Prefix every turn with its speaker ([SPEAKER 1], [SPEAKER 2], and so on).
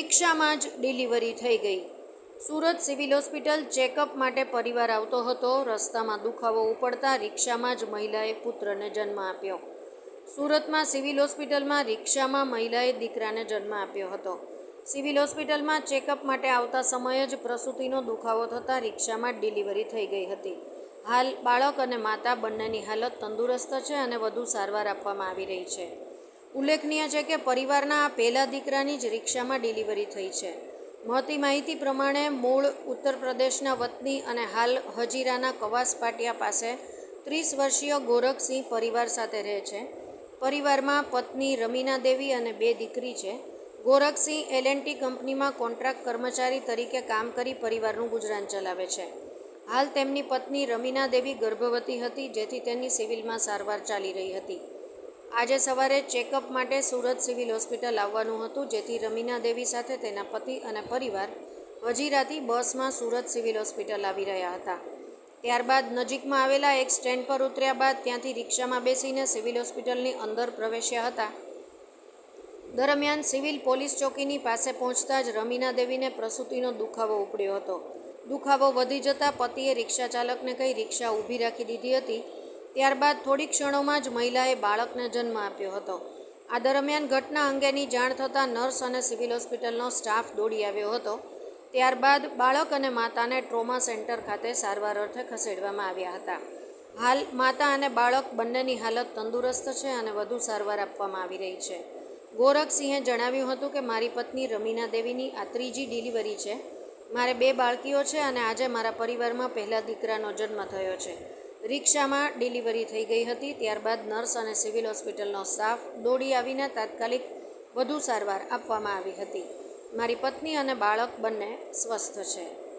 [SPEAKER 1] રિક્ષામાં જ ડિલિવરી થઈ ગઈ. સુરત સિવિલ હોસ્પિટલ ચેકઅપ માટે પરિવાર આવતો હતો. રસ્તામાં દુખાવો ઉપડતા રિક્ષામાં જ મહિલાએ પુત્રને જન્મ આપ્યો. સુરતમાં સિવિલ હોસ્પિટલમાં રિક્ષામાં મહિલાએ દીકરાને જન્મ આપ્યો હતો. સિવિલ હોસ્પિટલમાં ચેકઅપ માટે આવતા સમયે જ પ્રસૂતિનો દુખાવો થતાં રિક્ષામાં ડિલિવરી થઈ ગઈ હતી. હાલ બાળક અને માતા બંનેની હાલત તંદુરસ્ત છે અને વધુ સારવાર આપવામાં આવી રહી છે. ઉલ્લેખનીય છે કે પરિવારના આ પહેલા દીકરાની જ રિક્ષામાં ડિલિવરી થઈ છે. મળતી માહિતી પ્રમાણે મૂળ ઉત્તર પ્રદેશના વતની અને હાલ હજીરાના કવાસ પાટિયા પાસે ત્રીસ વર્ષીય ગોરખસિંહ પરિવાર સાથે રહે છે. પરિવારમાં પત્ની રમીના દેવી અને બે દીકરી છે. ગોરખસિંહ એલએનટી કંપનીમાં કોન્ટ્રાક્ટ કર્મચારી તરીકે કામ કરી પરિવારનું ગુજરાન ચલાવે છે. હાલ તેમની પત્ની રમીના દેવી ગર્ભવતી હતી, જેથી તેની સિવિલમાં સારવાર ચાલી રહી હતી. આજે સવારે ચેકઅપ માટે સુરત સિવિલ હોસ્પિટલ આવવાનું હતું, જેથી રમીના દેવી સાથે તેના પતિ અને પરિવાર વજીરાથી બસમાં સુરત સિવિલ હોસ્પિટલ આવી રહ્યા હતા. ત્યારબાદ નજીકમાં આવેલા એક સ્ટેન્ડ પર ઉતર્યા બાદ ત્યાંથી રિક્ષામાં બેસીને સિવિલ હોસ્પિટલની અંદર પ્રવેશ્યા હતા. દરમિયાન સિવિલ પોલીસ ચોકીની પાસે પહોંચતા જ રમીના દેવીને પ્રસૂતિનો દુખાવો ઉપડ્યો હતો. દુખાવો વધી જતાં પતિએ રિક્ષા ચાલકને કહી રિક્ષા ઊભી રાખી દીધી હતી. ત્યારબાદ થોડી ક્ષણોમાં જ મહિલાએ બાળકને જન્મ આપ્યો હતો. આ દરમિયાન ઘટના અંગેની જાણ થતાં નર્સ અને સિવિલ હોસ્પિટલનો સ્ટાફ દોડી આવ્યો હતો. ત્યારબાદ બાળક અને માતાને ટ્રોમા સેન્ટર ખાતે સારવાર અર્થે ખસેડવામાં આવ્યા હતા. હાલ માતા અને બાળક બંનેની હાલત તંદુરસ્ત છે અને વધુ સારવાર આપવામાં આવી રહી છે. ગોરખસિંહે જણાવ્યું હતું કે, મારી પત્ની રમીના દેવીની આ ત્રીજી ડિલિવરી છે. મારે બે બાળકીઓ છે અને આજે મારા પરિવારમાં પહેલા દીકરાનો જન્મ થયો છે. રિક્ષામાં ડિલિવરી થઈ ગઈ હતી. ત્યારબાદ નર્સ અને સિવિલ હોસ્પિટલનો સ્ટાફ દોડી આવીને તાત્કાલિક વધુ સારવાર આપવામાં આવી હતી. મારી પત્ની અને બાળક બંને સ્વસ્થ છે.